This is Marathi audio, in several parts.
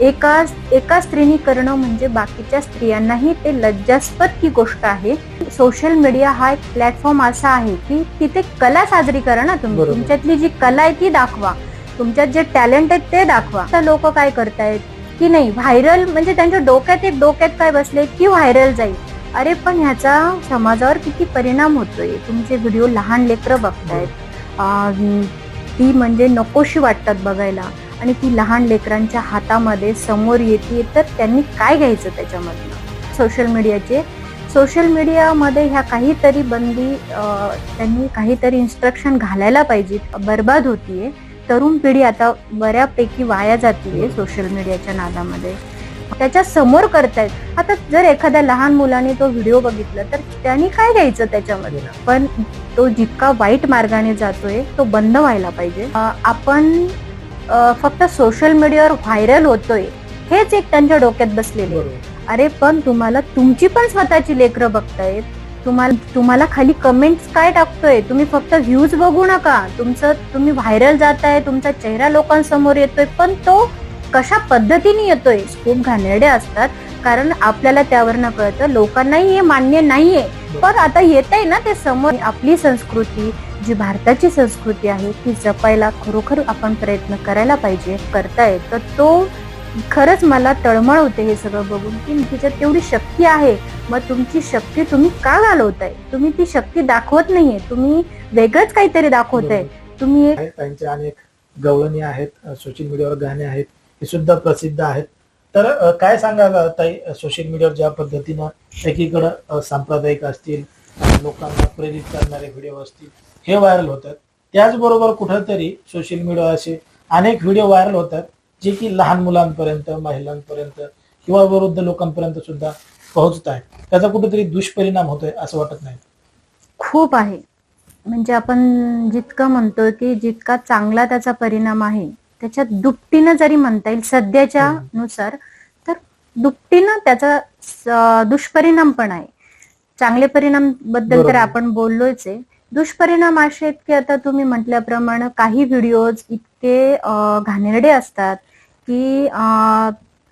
एका एका स्त्रीनी करणं म्हणजे बाकीच्या स्त्रियांनाही ते लज्जास्पद ही गोष्ट आहे. सोशल मीडिया हा एक प्लॅटफॉर्म असा आहे की तिथे कला साजरी करा ना तुम्ही. तुमच्यातली जी कला आहे ती दाखवा. तुमच्यात जे टॅलेंट आहे ते दाखवा. आता लोक काय करतायत? की नाही व्हायरल म्हणजे त्यांच्या डोक्यात एक डोक्यात काय बसले की व्हायरल जाईल. अरे पण ह्याचा समाजावर किती परिणाम होतोय? तुमचे व्हिडिओ लहान लेकरं बघतायत. ती म्हणजे नकोशी वाटतात बघायला. आणि ती लहान लेकरांच्या हातामध्ये समोर येते तर त्यांनी काय घ्यायचं त्याच्यामधनं? सोशल मीडियाचे. सोशल मीडियामध्ये ह्या काहीतरी बंदी त्यांनी काहीतरी इन्स्ट्रक्शन घालायला पाहिजे बर्बाद होतीये. तरुण पिढी आता बऱ्यापैकी वाया जातीये सोशल मीडियाच्या नादामध्ये. त्याच्यासमोर करतायत. आता जर एखाद्या लहान मुलाने तो व्हिडिओ बघितला तर त्यांनी काय घ्यायचं त्याच्यामध्ये? पण तो जितका वाईट मार्गाने जातोय तो बंद व्हायला पाहिजे. आपण फक्त सोशल मीडियावर व्हायरल होतोय. हेच एक त्यांच्या डोक्यात बसलेले अरे पण तुम्हाला तुमची पण स्वतःची लेकरं बघतायत. तुम्हाला तुम्हाला खाली कमेंट्स काय टाकतोय? तुम्ही फक्त व्ह्यूज बघू नका. तुमचं तुम्ही व्हायरल जाताय तुमचा चेहरा लोकांसमोर येतोय पण तो कशा पद्धतीने येतोय? खूप घाणेरडे असतात. कारण आपल्याला त्यावरनं कळतं लोकांनाही हे मान्य नाहीये. पण आता येत आहे ना ते समोर. आपली संस्कृती जी भारताची संस्कृती आहे ती जपायला खरोखर आपण प्रयत्न करायला पाहिजे करतायत तर तो खरंच मला तळमळ होते हे सगळं बघून की तिच्यात तेवढी शक्ती आहे. मग तुमची शक्ती तुम्ही का घालवताय? तुम्ही ती शक्ती दाखवत नाहीये. तुम्ही वेगळंच काहीतरी दाखवताय. तुम्ही एक आहेत. त्यांचे अनेक गवळणी आहेत सोशल मीडियावर गाणे आहेत हे सुद्धा प्रसिद्ध आहेत. तर काय सांगायला ताई सोशल मीडियावर ज्या पद्धतीनं एकीकडं सांप्रदायिक असतील लोकांना प्रेरित करणारे व्हिडिओ असतील हे व्हायरल होतात. त्याचबरोबर कुठंतरी सोशल मीडियावर असे अनेक व्हिडिओ व्हायरल होतात जे की लहान मुलांपर्यंत महिलांपर्यंत किंवा वृद्ध लोकांपर्यंत सुद्धा पोहोचत आहे त्याचा कुठेतरी दुष्परिणाम होतोय असं वाटत नाही? खूप आहे. म्हणजे आपण जितकं म्हणतो की जितका चांगला त्याचा परिणाम आहे त्याच्या दुपटीनं जरी म्हणता येईल सध्याच्या. नुसार तर दुपटीनं त्याचा दुष्परिणाम पण आहे चांगले परिणामबद्दल तर. आपण बोललोच आहे दुष्परिणाम असे आहेत की आता तुम्ही म्हटल्याप्रमाणे काही व्हिडिओज इतके घाणेरडे असतात की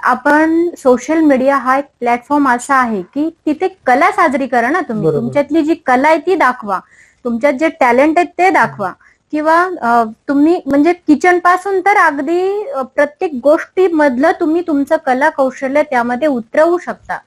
आपण सोशल मीडिया हा एक प्लॅटफॉर्म असा आहे की तिथे कला साजरी करा ना तुम्ही. तुमच्यातली जी कला आहे ती दाखवा तुमच्यात जे टॅलेंट आहे ते दाखवा किंवा तुम्ही म्हणजे किचनपासून तर अगदी प्रत्येक गोष्टी मधलं तुम्ही तुमचं कला कौशल्य त्यामध्ये उतरवू शकता.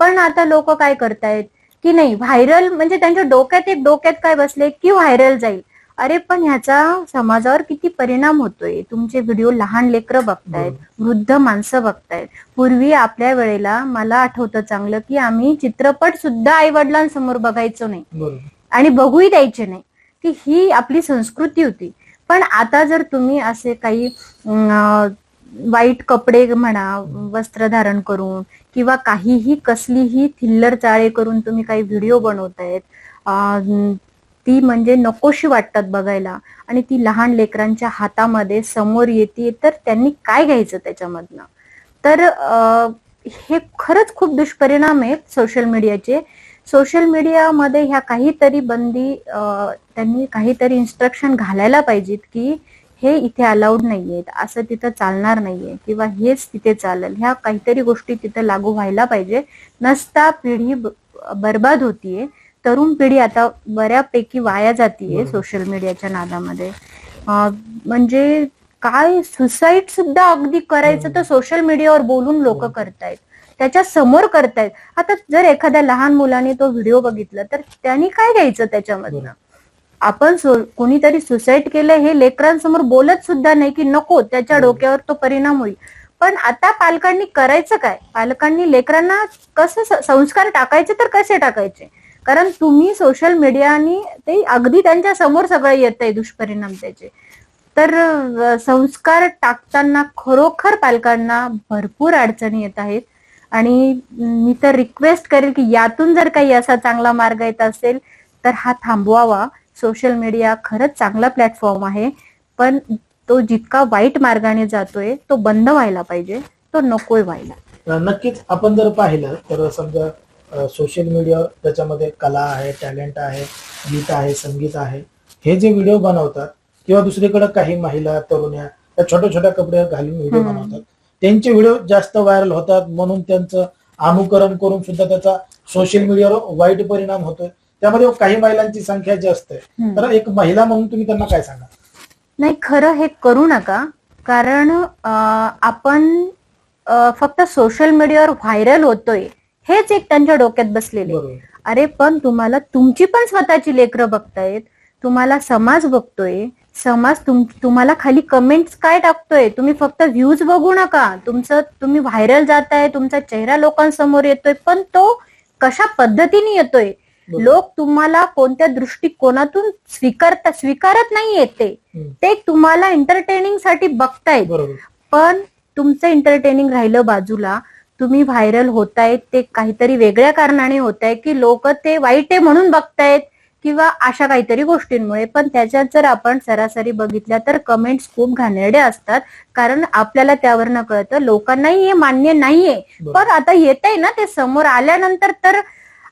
पण आता लोक काय करतायत की नाही व्हायरल म्हणजे त्यांच्या डोक्यात एक डोक्यात काय बसले की व्हायरल जाईल. अरे पण ह्याचा समाजावर किती परिणाम होतोय. तुमचे व्हिडिओ लहान लेकरं बघतायत वृद्ध माणसं बघतायत. पूर्वी आपल्या वेळेला मला आठवतं चांगलं की आम्ही चित्रपट सुद्धा आई वडिलांसमोर बघायचो नाही. आणि बघूही द्यायचे नाही. की ही आपली संस्कृती होती. पण आता जर तुम्ही असे काही वाईट कपडे म्हणा वस्त्र धारण करून किंवा काहीही कसलीही थिल्लर चाळे करून तुम्ही काही व्हिडिओ बनवतायत ती म्हणजे नकोशी वाटतात बघायला. आणि ती लहान लेकरांच्या हातामध्ये समोर येते तर त्यांनी काय घ्यायचं त्याच्यामधनं? तर आ, हे खरंच खूप दुष्परिणाम आहेत सोशल मीडियाचे सोशल मीडियामध्ये ह्या काहीतरी बंदी अं, त्यांनी काहीतरी इन्स्ट्रक्शन घालायला पाहिजेत की हे इथे अलाउड नाहीयेत असं तिथं चालणार नाहीये किंवा हेच तिथे चालेल. ह्या काहीतरी गोष्टी तिथं लागू व्हायला पाहिजे. नसता पिढी बर्बाद होतीये. तरुण पिढी आता बऱ्यापैकी वाया जातीये. सोशल मीडियाच्या नादामध्ये. म्हणजे काय सुसाईड सुद्धा अगदी करायचं तर सोशल मीडियावर बोलून लोक करतायत. त्याच्यासमोर करतायत. आता जर एखाद्या लहान मुलाने तो व्हिडिओ बघितला तर त्यांनी काय घ्यायचं त्याच्यामधनं. आपण कोणीतरी सुसाईड केलं हे लेकरांसमोर बोलत सुद्धा नाही की नको त्याच्या. डोक्यावर तो परिणाम होईल. पण आता पालकांनी करायचं काय? पालकांनी लेकरांना कसं संस्कार टाकायचे तर कसे टाकायचे? कारण तुम्ही सोशल मीडियानी ते अगदी त्यांच्यासमोर सगळं येत आहे दुष्परिणाम त्याचे. तर संस्कार टाकताना खरोखर पालकांना भरपूर अडचणी येत आहेत. आणि मी तर रिक्वेस्ट करेल की यातून जर काही असा चांगला मार्ग येत असेल तर हा थांबवावा. सोशल मीडिया खरंच चांगला प्लॅटफॉर्म आहे. पण तो जितका वाईट मार्गाने जातोय तो बंद व्हायला पाहिजे. तो नकोय व्हायला. नक्कीच आपण जर पाहिलं तर समजा सोशल मीडियावर त्याच्यामध्ये कला आहे टॅलेंट आहे गीत आहे संगीत आहे हे जे व्हिडिओ बनवतात किंवा दुसरीकडे काही महिला तरुण्या त्या छोट्या छोट्या कपडे घालून व्हिडिओ. बनवतात त्यांचे व्हिडिओ जास्त व्हायरल होतात म्हणून त्यांचं अनुकरण करून सुद्धा त्याचा सोशल मीडियावर वाईट परिणाम होतोय. त्यामध्ये काही महिलांची संख्या जास्त आहे. तर एक महिला म्हणून तुम्ही त्यांना काय सांगा नाही खरं हे करू नका. कारण आपण फक्त सोशल मीडियावर व्हायरल होतोय हेच एक त्यांच्या डोक्यात बसलेले. अरे पण तुम्हाला तुमची पण स्वतःची लेकरं बघतायत. तुम्हाला समाज बघतोय. समाज तुम तुम्हाला खाली कमेंट्स काय टाकतोय? तुम्ही फक्त व्ह्यूज बघू नका. तुमचं तुम्ही व्हायरल जाताय तुमचा चेहरा लोकांसमोर येतोय पण तो कशा पद्धतीने येतोय. लोक तुम्हाला कोणत्या दृष्टिकोनातून स्वीकारता स्वीकारत नाही येते. ते तुम्हाला एंटरटेनिंगसाठी बघतायत. पण तुमचं एंटरटेनिंग राहिलं बाजूला तुम्ही व्हायरल होतायत ते काहीतरी वेगळ्या कारणाने होत आहे की लोक ते वाईट आहे म्हणून बघतायत. किंवा अशा काहीतरी गोष्टींमुळे. पण त्याच्यात जर आपण सरासरी बघितल्या तर कमेंट्स खूप घाणेरड्या असतात. कारण आपल्याला त्यावरनं कळतं लोकांनाही हे मान्य नाहीये. पण आता येत आहे ना ते समोर आल्यानंतर तर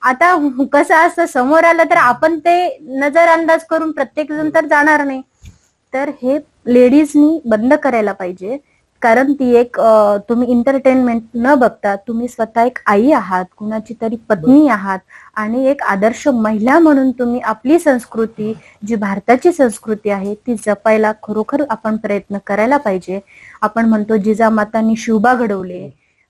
आता कसं असतं समोर आलं तर आपण ते नजर अंदाज करून प्रत्येक जण तर जाणार नाही. तर हे लेडीजनी बंद करायला पाहिजे. कारण ती एक तुम्ही एंटरटेनमेंट न बघता तुम्ही स्वतः एक आई आहात कुणाची तरी पत्नी आहात आणि एक आदर्श महिला म्हणून तुम्ही आपली संस्कृती जी भारताची संस्कृती आहे ती जपायला खरोखर आपण प्रयत्न करायला पाहिजे. आपण म्हणतो जिजामातांनी शिवबा घडवले.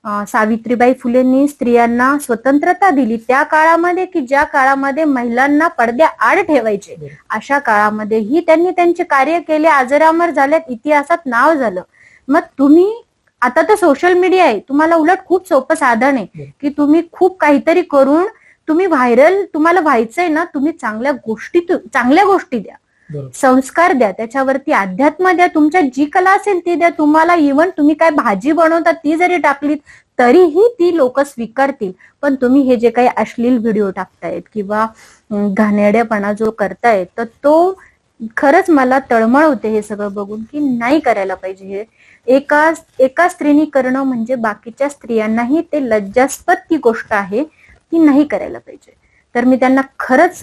अं, सावित्रीबाई फुलेंनी स्त्रियांना स्वतंत्रता दिली. त्या काळामध्ये की ज्या काळामध्ये महिलांना पडद्या आड ठेवायचे. अशा काळामध्येही त्यांनी त्यांचे कार्य केले. अजरामर झाल्यात इतिहासात नाव झालं. मग तुम्ही आता तर सोशल मीडिया आहे तुम्हाला उलट खूप सोपं साधन आहे बरोबर. की तुम्ही खूप काहीतरी करून तुम्ही व्हायरल तुम्हाला व्हायचंय ना तुम्ही चांगल्या गोष्टी चांगल्या गोष्टी द्या. संस्कार द्या त्याच्यावरती अध्यात्म द्या तुमच्या जी कला असेल ती द्या तुम्हाला इव्हन तुम्ही काय भाजी बनवता ती जरी टाकलीत तरीही ती लोक स्वीकारतील. पण तुम्ही हे जे काही अश्लील व्हिडिओ टाकतायत किंवा अं, घाणेरडेपणा जो करतायत तर तो खरंच मला तळमळ होते हे सगळं बघून की नाही करायला पाहिजे हे. एका एका स्त्रीनी करणं म्हणजे बाकीच्या स्त्रियांनाही ते लज्जास्पद ती गोष्ट आहे ती नाही करायला पाहिजे. तर मी त्यांना खरंच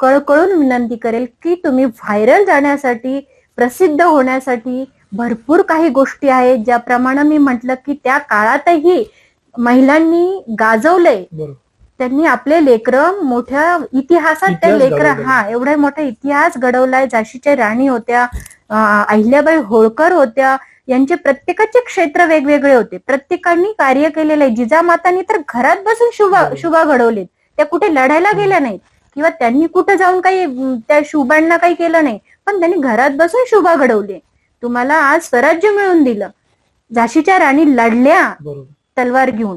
कळकळून विनंती करेल की तुम्ही व्हायरल जाण्यासाठी प्रसिद्ध होण्यासाठी भरपूर काही गोष्टी आहेत. ज्याप्रमाणे मी म्हटलं की त्या काळातही महिलांनी गाजवलंय. त्यांनी आपले लेकरं मोठ्या इतिहासात ते इतिहास लेकरं. हा एवढा मोठा इतिहास घडवलाय. झाशीच्या राणी होत्या अहिल्याबाई होळकर होत्या यांचे प्रत्येकाचे क्षेत्र वेगवेगळे होते. प्रत्येकाने कार्य केलेलं आहे. जिजामातांनी तर घरात बसून शुभा. शुभा घडवलेत. त्या कुठे लढायला गेल्या नाहीत. किंवा त्यांनी कुठे जाऊन काही त्या शुभांना काही केलं नाही. पण त्यांनी घरात बसून शुभा घडवले. तुम्हाला आज स्वराज्य मिळवून दिलं. झाशीच्या राणी लढल्या तलवार घेऊन.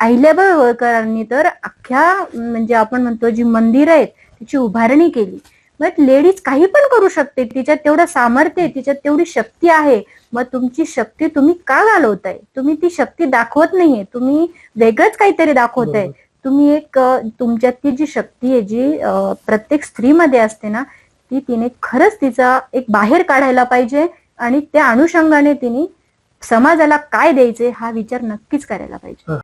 अहिल्याबाई होळकरांनी तर अख्ख्या म्हणजे आपण म्हणतो जी मंदिर आहेत तिची उभारणी केली. मग लेडीज काही पण करू शकते. तिच्यात तेवढं सामर्थ्य आहे तिच्यात तेवढी शक्ती आहे. मग तुमची शक्ती तुम्ही का घालवताय? तुम्ही ती शक्ती दाखवत नाहीये. तुम्ही वेगळंच काहीतरी दाखवताय. तुम्ही एक तुमच्यातली जी शक्ती आहे जी प्रत्येक स्त्रीमध्ये असते ना ती तिने खरंच तिचा एक बाहेर काढायला पाहिजे आणि त्या अनुषंगाने तिने समाजाला काय द्यायचे हा विचार नक्कीच करायला पाहिजे.